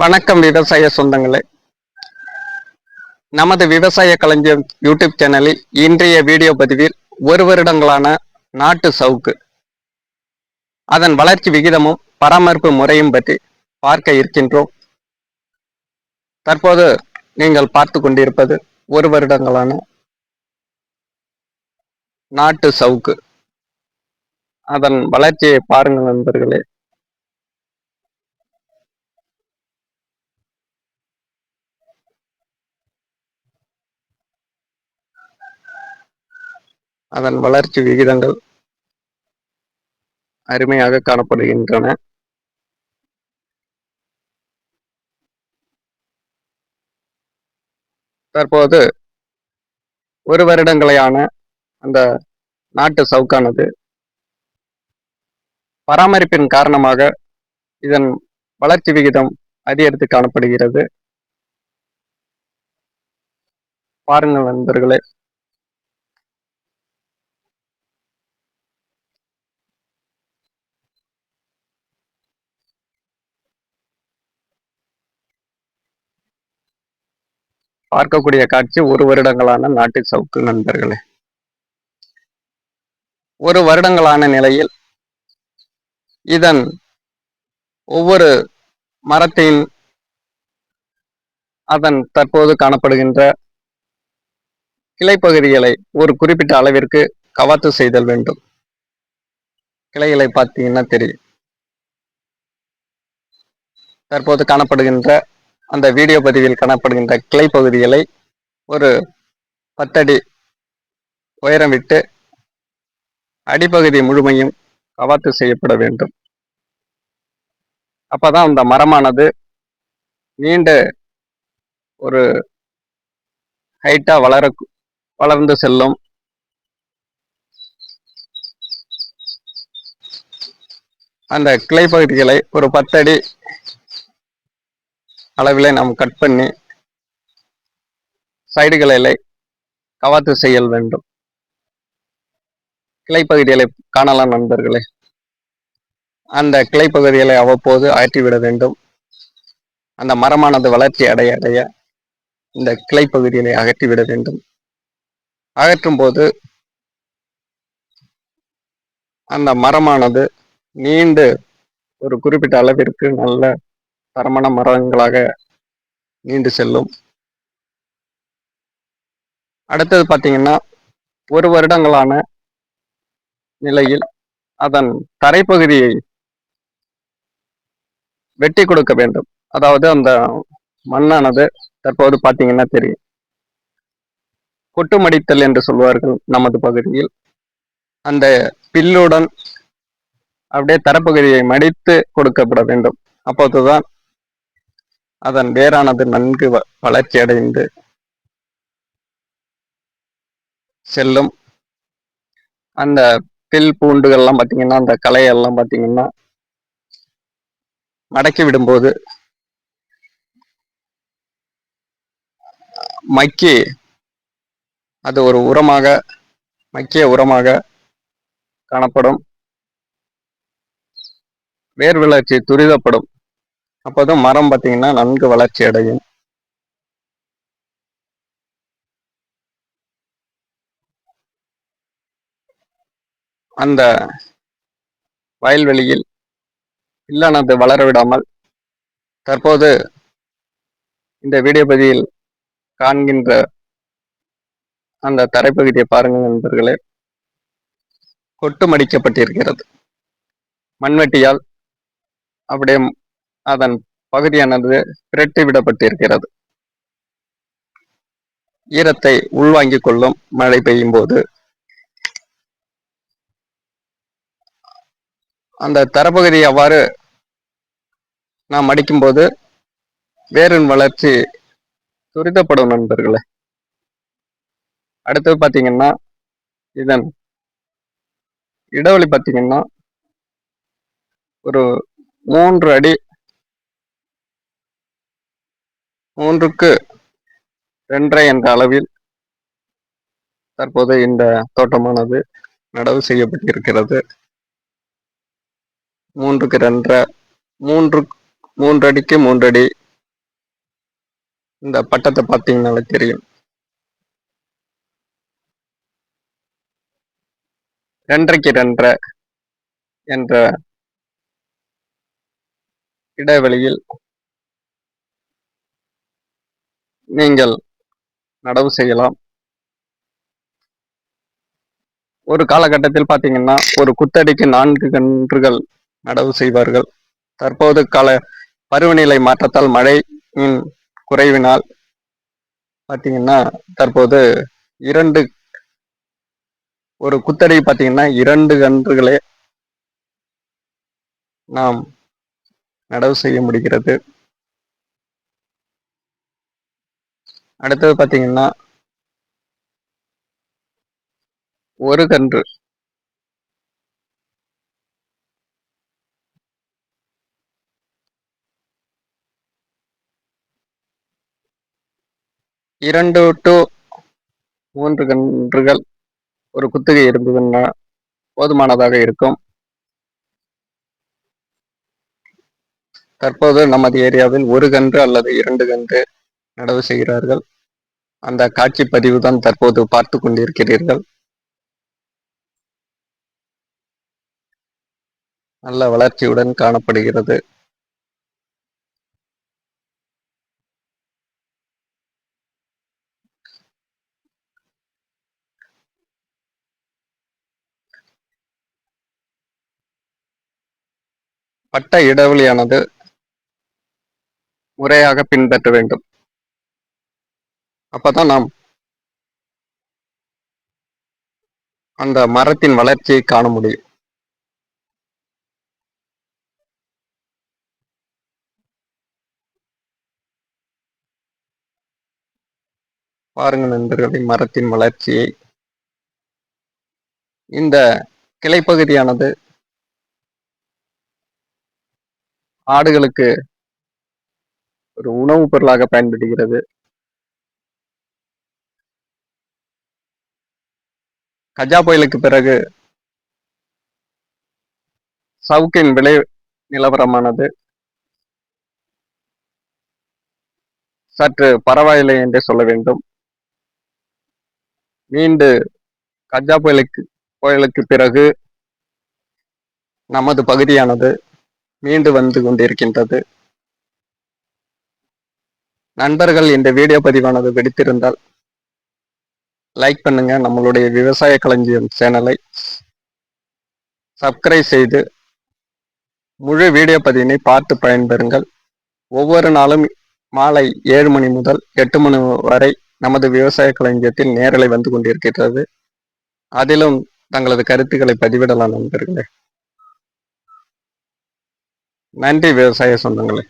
வணக்கம் விவசாய சொந்தங்களே. நமது விவசாய கலைஞர் யூடியூப் சேனலில் இன்றைய வீடியோ பதிவில் ஒரு வருடங்களான நாட்டு சவுக்கு. அதன் வளர்ச்சி விகிதமும் பராமரிப்பு முறையும் பற்றி பார்க்க இருக்கின்றோம். தற்போது நீங்கள் பார்த்து கொண்டிருப்பது ஒரு வருடங்களான நாட்டு சவுக்கு. அதன் வளர்ச்சியை பாருங்கள் நண்பர்களே. அதன் வளர்ச்சி விகிதங்கள் அருமையாக காணப்படுகின்றன. தற்போது ஒரு வருடங்களையான அந்த நாட்டு சவுக்கானது பராமரிப்பின் காரணமாக இதன் வளர்ச்சி விகிதம் அதிகரித்து காணப்படுகிறது. பாருங்கள் நண்பர்களே. பார்க்கக்கூடிய காட்சி ஒரு வருடங்களான நாட்டு சவுக்கு நண்பர்களே. ஒரு வருடங்களான நிலையில் இதன் ஒவ்வொரு மரத்தின் அதன் தற்போது காணப்படுகின்ற கிளைப்பகுதிகளை ஒரு குறிப்பிட்ட அளவிற்கு கவாத்து செய்தல் வேண்டும். கிளைகளை பார்த்தீங்கன்னா தெரியும்? தற்போது காணப்படுகின்ற அந்த வீடியோ பதிவில் காணப்படுகின்ற கிளை பகுதிகளை ஒரு பத்தடி உயரம் விட்டு அடிப்பகுதி முழுமையும் கவாத்து செய்யப்பட வேண்டும். அப்பதான் அந்த மரமானது நீண்ட ஒரு ஹைட்டா வளர வளர்ந்து செல்லும். அந்த கிளை பகுதிகளை ஒரு பத்தடி அளவில் நாம் கட் பண்ணி சைடுகளில் கவாத்து செய்யல் வேண்டும். கிளைப்பகுதிகளை காணலாம் நண்பர்களே. அந்த கிளைப்பகுதிகளை அவ்வப்போது ஆற்றிவிட வேண்டும். அந்த மரமானது வளர்ச்சி அடைய அடைய இந்த கிளைப்பகுதிகளை அகற்றிவிட வேண்டும். அகற்றும் போது அந்த மரமானது நீண்டு ஒரு குறிப்பிட்ட அளவிற்கு நல்ல தரமான மரங்களாக நீண்டு செல்லும். அடுத்தது பார்த்தீங்கன்னா ஒரு வருடங்களான நிலையில் அதன் தரைப்பகுதியை வெட்டி கொடுக்க வேண்டும். அதாவது அந்த மண்ணானது தற்போது பார்த்தீங்கன்னா தெரியும். கொட்டுமடித்தல் என்று சொல்வார்கள் நமது பகுதியில். அந்த பில்லுடன் அப்படியே தரப்பகுதியை மடித்து கொடுக்கப்பட வேண்டும். அப்போதுதான் அதன் வேரானது நன்கு வளர்ச்சி அடைந்து செல்லும். அந்த பில் பூண்டுகள்லாம் பார்த்தீங்கன்னா அந்த கலையெல்லாம் பார்த்தீங்கன்னா மடக்கி விடும்போது மக்கி அது ஒரு உரமாக மக்கிய உரமாக காணப்படும். வேர் வளர்ச்சி துரிதப்படும். அப்போதான் மரம் பார்த்தீங்கன்னா நன்கு வளர்ச்சி அடையும். அந்த வயல்வெளியில் பில்லானது வளர விடாமல் தற்போது இந்த வீடியோ பதிவில் காண்கின்ற அந்த தரைப்பகுதியை பாருங்கள் நண்பர்களே. கொட்டு மடிக்கப்பட்டிருக்கிறது. மண்வெட்டியால் அப்படியே அதன் பகுதியானது பிரட்டி விடப்பட்டிருக்கிறது. ஈரத்தை உள்வாங்கிக் கொள்ளும் மழை பெய்யும் போது அந்த தரப்பகுதி அவ்வாறு நாம் அடிக்கும்போது வேரின் வளர்ச்சி துரிதப்படும் நண்பர்களே. அடுத்தது பார்த்தீங்கன்னா இதன் இடைவெளி பார்த்தீங்கன்னா ஒரு மூன்று அடி மூன்றுக்கு ரெண்டரை என்ற அளவில் தற்போது இந்த தோட்டமானது நடவு செய்யப்பட்டிருக்கிறது. மூன்றுக்கு ரெண்டரை மூன்று மூன்றடிக்கு மூன்றடி. இந்த பட்டத்தை பார்த்தீங்கன்னாலே தெரியும். ரெண்டரைக்கு ரெண்டரை என்ற இடைவெளியில் நீங்கள் நடவு செய்யலாம். ஒரு காலகட்டத்தில் பார்த்தீங்கன்னா ஒரு குத்தடிக்கு நான்கு கன்றுகள் நடவு செய்வார்கள். தற்போது கால பருவநிலை மாற்றத்தால் மழையின் குறைவினால் பார்த்தீங்கன்னா தற்போது இரண்டு ஒரு குத்தடி பார்த்தீங்கன்னா இரண்டு கன்றுகளே நாம் நடவு செய்ய முடிகிறது. அடுத்தது பார்த்தீங்கன்னா ஒரு கன்று. இரண்டு டு மூன்று கன்றுகள் ஒரு குத்துகை இருந்ததுன்னா போதுமானதாக இருக்கும். தற்போது நமது ஏரியாவில் ஒரு கன்று அல்லது இரண்டு கன்று நடவு செய்கிறார்கள். அந்த காட்சி பதிவு தான் தற்போது பார்த்து கொண்டிருக்கிறீர்கள். நல்ல வளர்ச்சியுடன் காணப்படுகிறது. பட்ட இடைவெளியானது முறையாக பின்பற்ற வேண்டும். அப்பதான் நாம் அந்த மரத்தின் வளர்ச்சியை காண முடியும். பாருங்க நண்பர்களே மரத்தின் வளர்ச்சியை. இந்த கிளைப்பகுதியானது ஆடுகளுக்கு ஒரு உணவுப் பொருளாக பயன்படுகிறது. கஜா புயலுக்கு பிறகு சவுக்கின் விலை நிலவரமானது. சற்று பரவாயில்லை என்றே சொல்ல வேண்டும். மீண்டு கஜா புயலுக்கு புயலுக்கு பிறகு நமது பகுதியானது மீண்டு வந்து கொண்டிருக்கின்றது. நண்பர்கள் இந்த வீடியோ பதிவானது வெடித்திருந்தால் லைக் பண்ணுங்க. நம்மளுடைய விவசாய களஞ்சியம் சேனலை சப்ஸ்கிரைப் செய்து முழு வீடியோ பதிவினை பார்த்து பயன்பெறுங்கள். ஒவ்வொரு நாளும் மாலை ஏழு மணி முதல் எட்டு மணி வரை நமது விவசாய களஞ்சியத்தில் நேரலை வந்து கொண்டிருக்கிறது அதிலும் தங்களது கருத்துக்களை பதிவிடலாம் நண்பர்களே. நன்றி விவசாய சொந்தங்களே.